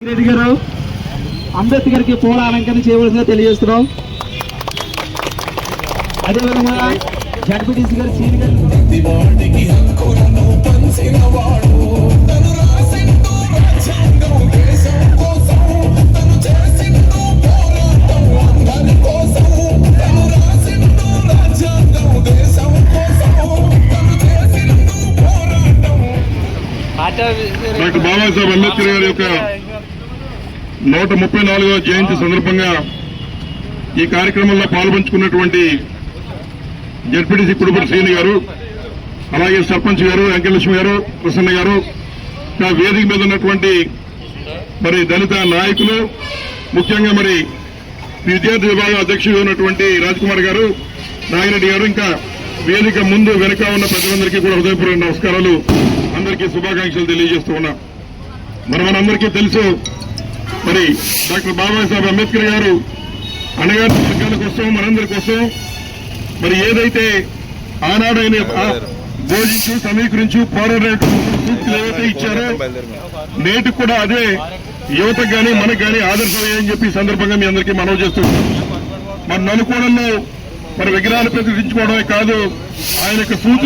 రెడ్డి గారు అంబేద్కర్కి పూల అలంకరణ చేయవలసిందిగా తెలియజేస్తున్నాం. అదేవిధంగా జడ్పీటీసీ గారు సీని గారు కూడా డాక్టర్ బాబాసాహెబ్ అంబేద్కర్ గారి యొక్క నూట ముప్పై నాలుగవ జయంతి సందర్భంగా ఈ కార్యక్రమంలో పాల్పంచుకున్నటువంటి జడ్పీటీసీ కుడుపటి శ్రీని గారు అలాగే సర్పంచ్ గారు వెంకటలక్ష్మి గారు ప్రసన్న గారు ఇంకా వేదిక మీద ఉన్నటువంటి మరి దళిత నాయకులు ముఖ్యంగా మరి విద్యార్థి విభాగం అధ్యక్షుడు ఉన్నటువంటి రాజ్ కుమార్ గారు నాగిరెడ్డి గారు ఇంకా వేదిక ముందు వెనుక ఉన్న ప్రజలందరికీ కూడా హృదయపూర్వక నమస్కారాలు. అందరికీ శుభాకాంక్షలు తెలియజేస్తూ ఉన్నా. మరి మనందరికీ తెలుసు మరి డాక్టర్ బాబాసాహెబ్ అంబేద్కర్ గారు అణగారి వర్గాల కోసం మనందరి కోసం మరి ఏదైతే ఆనాడైన బోధించు సమీకరించు పోరాడేటువంటి సూక్తులు ఏవైతే ఇచ్చారో నేటి కూడా అదే యువతకు కానీ మనకు కానీ ఆదర్శమయ్యాయని చెప్పి సందర్భంగా మీ అందరికీ మనవి చేస్తున్నాం మరి నలుకోణంలో మరి విగ్రహాలు ప్రతిష్ఠించుకోవడమే కాదు ఆయన యొక్క సూచన